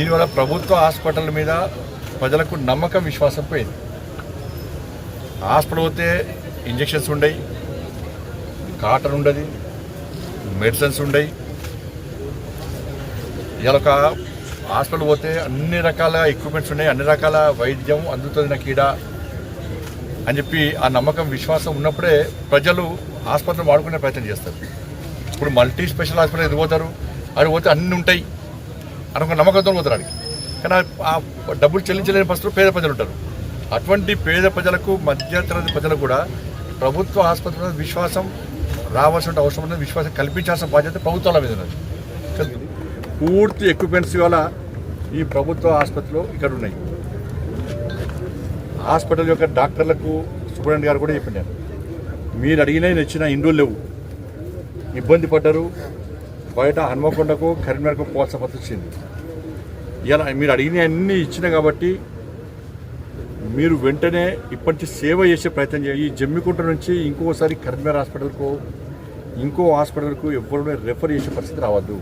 దీనివల్ల ప్రభుత్వ హాస్పిటల్ మీద ప్రజలకు నమ్మకం విశ్వాసం పోయింది. హాస్పిటల్ పోతే ఇంజక్షన్స్ ఉండయి కాటన్ ఉండదు మెడిసిన్స్ ఉండయి. ఇలా ఒక హాస్పిటల్ పోతే అన్ని రకాల ఎక్విప్మెంట్స్ ఉన్నాయి అన్ని రకాల వైద్యం అందుతుంది నాకు ఈడ అని చెప్పి ఆ నమ్మకం విశ్వాసం ఉన్నప్పుడే ప్రజలు ఆసుపత్రిని వాడుకునే ప్రయత్నం చేస్తారు. ఇప్పుడు మల్టీ స్పెషల్ హాస్పిటల్ ఎదుగు పోతారు అది పోతే అన్నీ ఉంటాయి. అని ఒక నమ్మకంతో పోతారు కానీ ఆ- డబ్బులు చెల్లించలేని పరిస్థితులు పేద ప్రజలు ఉంటారు. అటువంటి పేద ప్రజలకు మధ్యతరగతి ప్రజలకు కూడా ప్రభుత్వ ఆసుపత్రి మీద విశ్వాసం రావాల్సిన అవసరం ఉన్నది విశ్వాసం కల్పించాల్సిన బాధ్యత ప్రభుత్వాల మీద ఉన్నది. పూర్తి ఎక్విప్మెంట్స్ ఇవాళ ఈ ప్రభుత్వ ఆసుపత్రిలో ఇక్కడ ఉన్నాయి. హాస్పిటల్ యొక్క డాక్టర్లకు సూపరింటెండెంట్ గారు కూడా చెప్పినారు. మీరు అడిగినా నచ్చిన ఇండ్లు లేవు. ఇబ్బంది పడ్డారు. బయట హన్మకొండకు కరీంనగర్కు పోవాల్సిన పరిస్థితి వచ్చింది. ఇలా మీరు అడిగిన అన్ని ఇచ్చిన కాబట్టి మీరు వెంటనే ఇప్పటి నుంచి సేవ చేసే ప్రయత్నం చేయాలి ఈ జమ్మికుంట నుంచి ఇంకోసారి కరీంనగర్ హాస్పిటల్కు ఇంకో హాస్పిటల్కు ఎవరు రెఫర్ చేసే పరిస్థితి రావద్దు.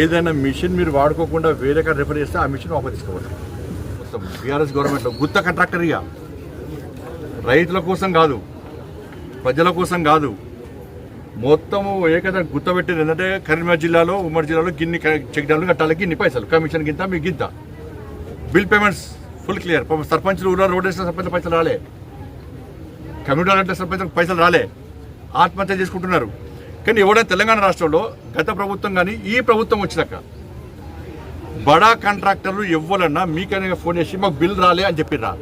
ఏదైనా మిషన్ మీరు వాడుకోకుండా వేరే కాడ రెఫర్ చేస్తే ఆ మిషన్ వాపస్ తీసుకోవాలి. మొత్తం బీఆర్ఎస్ గవర్నమెంట్లో గుత్త కాంట్రాక్టర్ రైతుల కోసం కాదు ప్రజల కోసం కాదు. మొత్తము ఏకదా గుర్తపెట్టేది ఏంటంటే కరీంనగర్ జిల్లాలో ఉమ్మడి జిల్లాలో గిన్ని క- చెక్ డ్యామ్లు కట్టాలి గిన్ని పైసలు. కమిషన్ గింత మీ గింత. బిల్ పేమెంట్స్ ఫుల్ క్లియర్ సర్పంచ్లు ఊళ్ళో రోడ్ వేసిన సర్పంచ్ పైసలు రాలే. కమ్యూనిటీ అంటే సర్పంచ్ పైసలు రాలే. ఆత్మహత్య చేసుకుంటున్నారు. కానీ ఎవడైనా తెలంగాణ రాష్ట్రంలో గత ప్రభుత్వం కానీ ఈ ప్రభుత్వం వచ్చినాక బడా కాంట్రాక్టర్లు ఎవ్వరన్నా మీకైనా ఫోన్ చేసి మాకు బిల్ రాలే అని చెప్పిర్రా.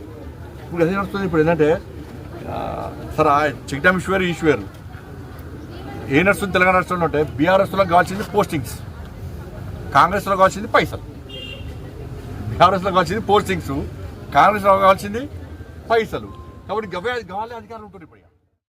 ఇప్పుడు అదే వస్తుంది ఇప్పుడు ఏంటంటే సరే చెక్ డ్యామ్ ఇష్యూ వేరు ఇష్యూ ఏ నడుస్తుంది తెలంగాణ రాష్ట్రంలో ఉంటే బీఆర్ఎస్లో కావాల్సింది పోస్టింగ్స్. కాంగ్రెస్లో కావాల్సింది పైసలు. బీఆర్ఎస్లో కావాల్సింది పోస్టింగ్స్. కాంగ్రెస్లో కావాల్సింది పైసలు. కాబట్టి గవే గవాలే అధికారులు ఉంటుంది ఇప్పుడు